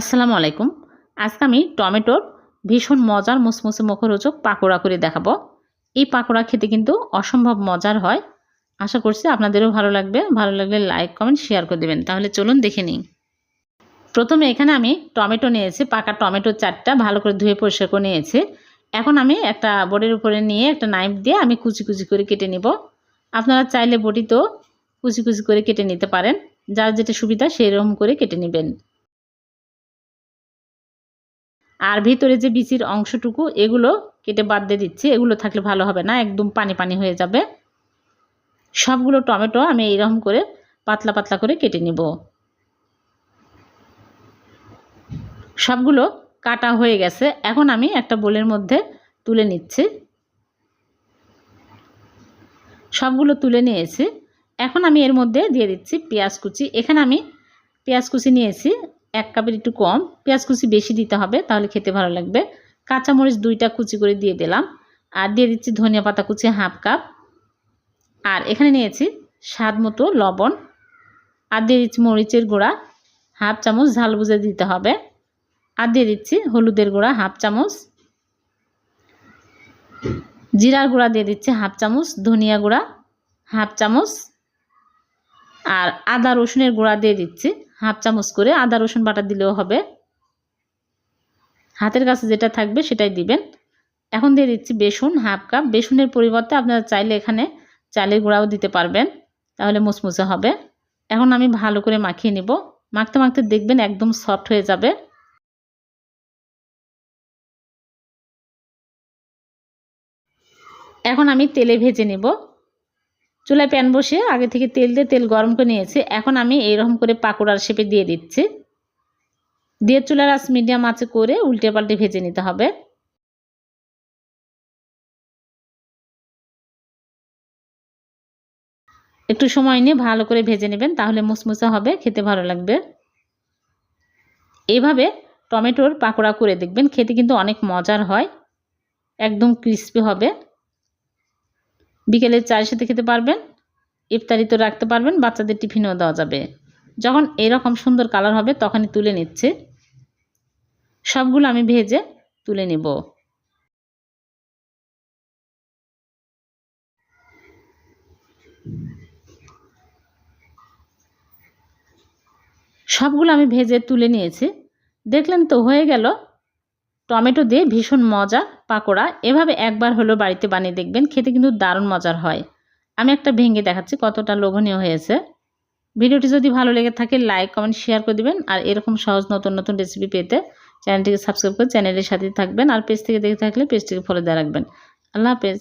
আসসালামু আলাইকুম। আজকে আমি টমেটোর ভীষণ মজার মুসমুসে মুখরোচক পাকোড়া করে দেখাবো। এই পাকোড়া খেতে কিন্তু অসম্ভব মজার হয়। আশা করছি আপনাদেরও ভালো লাগবে। ভালো লাগলে লাইক, কমেন্ট, শেয়ার করে দেবেন। তাহলে চলুন দেখে নিই। প্রথমে এখানে আমি টমেটো নিয়েছি, পাকা টমেটো চারটা, ভালো করে ধুয়ে পরিষ্কার করে নিয়েছি। এখন আমি একটা বোর্ডের উপরে নিয়ে একটা নাইফ দিয়ে আমি কুচি কুচি করে কেটে নিব। আপনারা চাইলে বটি তো কুচি কুচি করে কেটে নিতে পারেন। যার যেটা সুবিধা সেই রকম করে কেটে নেবেন। আর ভিতরে যে বিচির অংশটুকু, এগুলো কেটে বাদ দিয়ে দিচ্ছি। এগুলো থাকলে ভালো হবে না, একদম পানি পানি হয়ে যাবে। সবগুলো টমেটো আমি এইরকম করে পাতলা পাতলা করে কেটে নিব। সবগুলো কাটা হয়ে গেছে। এখন আমি একটা বোলের মধ্যে তুলে নিচ্ছি। সবগুলো তুলে নিয়েছি। এখন আমি এর মধ্যে দিয়ে দিচ্ছি পেঁয়াজ কুচি। এখানে আমি পেঁয়াজ কুচি নিয়েছি। এক কাপের একটু কম। পেঁয়াজ কুচি বেশি দিতে হবে, তাহলে খেতে ভালো লাগবে। কাঁচামরিচ দুইটা কুচি করে দিয়ে দিলাম। আর দিয়ে দিচ্ছি ধনিয়া পাতা কুচি হাফ কাপ। আর এখানে নিয়েছি স্বাদ মতো লবণ। আর দিয়ে দিচ্ছি মরিচের গুঁড়া, হাফ চামচ ঝাল বুঝে দিতে হবে। আর দিয়ে দিচ্ছি হলুদের গুঁড়া, হাফ চামচ। জিরার গুঁড়া দিয়ে দিচ্ছি হাফ চামচ, ধনিয়া গুঁড়া, হাফ চামচ। আর আদা রসুনের গুঁড়া দিয়ে দিচ্ছি হাফ চামচ করে আদা, রসুন বাটা দিলেও হবে। হাতের কাছে যেটা থাকবে সেটাই দিবেন। এখন দিয়ে দিচ্ছি বেসন, হাফ কাপ। বেসনের পরিবর্তে আপনারা চাইলে এখানে চালের গুঁড়াও দিতে পারবেন, তাহলে মুচমুচে হবে। এখন আমি ভালো করে মাখিয়ে নিব। মাখতে মাখতে দেখবেন একদম সফট হয়ে যাবে। এখন আমি তেলে ভেজে নেব। চুলায় প্যান বসে আগে থেকে তেল দিয়ে তেল গরম করে নিয়েছি। এখন আমি এইরকম করে পাকোড়ার শেপে দিয়ে দিচ্ছি। দিয়ে চুলার আস মিডিয়াম আঁচে করে উল্টে পাল্টে ভেজে নিতে হবে। একটু সময় নিয়ে ভালো করে ভেজে নেবেন, তাহলে মুসমুসা হবে, খেতে ভালো লাগবে। এইভাবে টমেটোর পাকোড়া করে দেখবেন, খেতে কিন্তু অনেক মজার হয়, একদম ক্রিস্পি হবে। বিকেলের চায়ের সাথে খেতে পারবেন ইফতারিতে রাখতে পারবেন, বাচ্চাদের টিফিনও দেওয়া যাবে। যখন এরকম সুন্দর কালার হবে, তখনই তুলে নিচ্ছে। সবগুলো আমি ভেজে তুলে নেব। সবগুলো আমি ভেজে তুলে নিয়েছি। দেখলেন তো, হয়ে গেল। টমেটো দিয়ে ভীষণ মজা, পাকোড়া, এভাবে একবার হলো বাড়িতে বানিয়ে দেখবেন, খেতে কিন্তু দারুণ মজার হয়। আমি একটা ভেঙে দেখাচ্ছি, কতটা লোভনীয় হয়েছে। ভিডিওটি যদি ভালো লেগে থাকে, লাইক, কমেন্ট, শেয়ার করে দেবেন, আর এরকম সহজ নতুন নতুন রেসিপি পেতে চ্যানেলটিকে সাবস্ক্রাইব করে চ্যানেলের সাথে থাকবেন, আর পেজ থেকে দেখে থাকলে পেজটিকে ফলো দেওয়া রাখবেন। আল্লাহ হাফেজ।